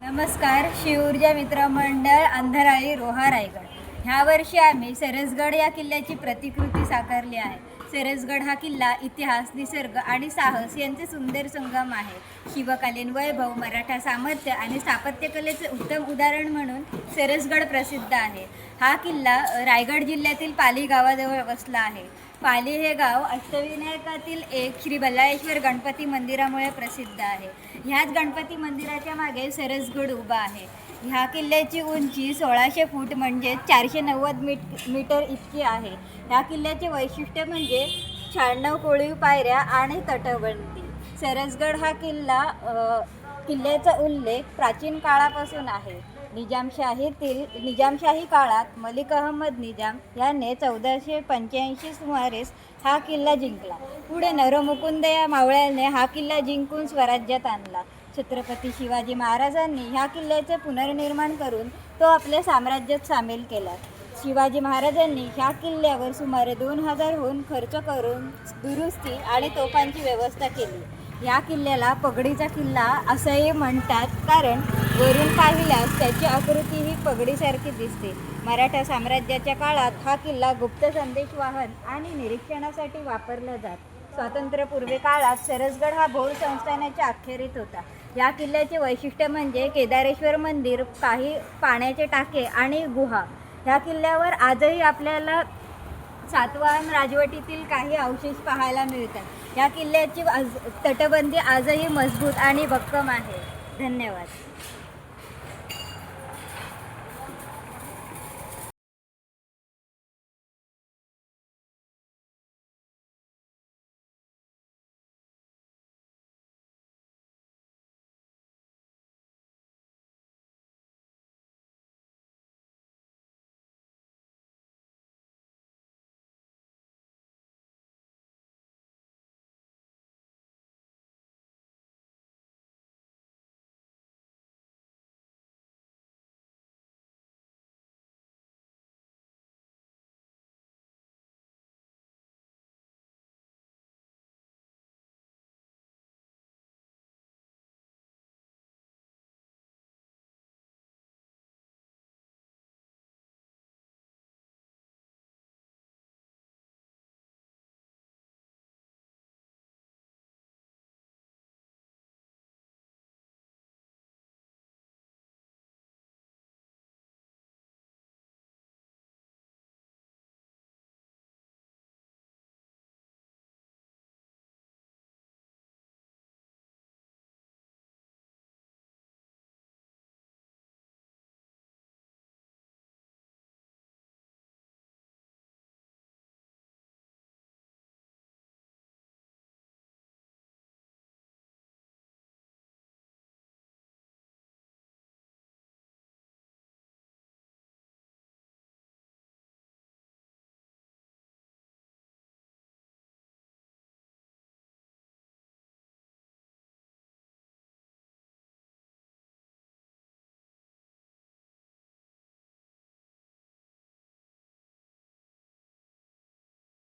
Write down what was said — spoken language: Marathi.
नमस्कार शिवऊर्जा मित्रमंडळ अंधराळी रोहा रायगड. ह्या वर्षी आम्ही सरसगड या किल्ल्याची प्रतिकृती साकारली आहे. सरसगड हा किल्ला इतिहास निसर्ग आणि साहस यांचे सुंदर संगम आहे. शिवकालीन वैभव मराठा सामर्थ्य आणि स्थापत्यकलेचे उत्तम उदाहरण म्हणून सरसगड प्रसिद्ध आहे. हा किल्ला रायगड जिल्ह्यातील पाली गावाजवळ वसला आहे. पाली हे गाव अष्टविनायकातील एक श्री बल्लाळेश्वर गणपती मंदिरामुळे प्रसिद्ध आहे. ह्याच गणपती मंदिराच्या मागे सरसगड उभा आहे. ह्या किल्ल्याची उंची सोळाशे फूट म्हणजे चारशे नव्वद मीट मीटर इतकी आहे. ह्या किल्ल्याचे वैशिष्ट्य म्हणजे शहाण्णव कोळीव पायऱ्या आणि तटबंदी. सरसगड हा किल्ला किल्ल्याचा उल्लेख प्राचीन काळापासून आहे. निजामशाहीतील निजामशाही काळात मलिक अहमद निजाम याने चौदाशे पंच्याऐंशी सुमारेस हा किल्ला जिंकला. पुढे नरमुकुंद या मावळ्याने हा किल्ला जिंकून स्वराज्यात आणला. छत्रपती शिवाजी महाराजांनी ह्या किल्ल्याचे पुनर्निर्माण करून तो आपल्या साम्राज्यात सामील केला. शिवाजी महाराजांनी ह्या किल्ल्यावर सुमारे दोन हजारहून खर्च करून दुरुस्ती आणि तोफांची व्यवस्था केली. या किल्ल्याला पगडीचा किल्ला असंही म्हणतात कारण वरून पाहिल्यास त्याची आकृती ही पगडीसारखी दिसते. मराठा साम्राज्याच्या काळात हा किल्ला गुप्त संदेश वाहन आणि निरीक्षणासाठी वापरला जात. स्वातंत्र्यपूर्वी काळात सरसगड हा भोळ संस्थानाच्या अखेरीत होता. या किल्ल्याचे वैशिष्ट्य म्हणजे केदारेश्वर मंदिर काही पाण्याचे टाके आणि गुहा. ह्या किल्ल्यावर आजही आपल्याला सातवाहन राजवटीतील काही अवशेष पाहायला मिळतात. या किल्ल्याची आज तटबंदी आजही मजबूत आणि भक्कम आहे. धन्यवाद.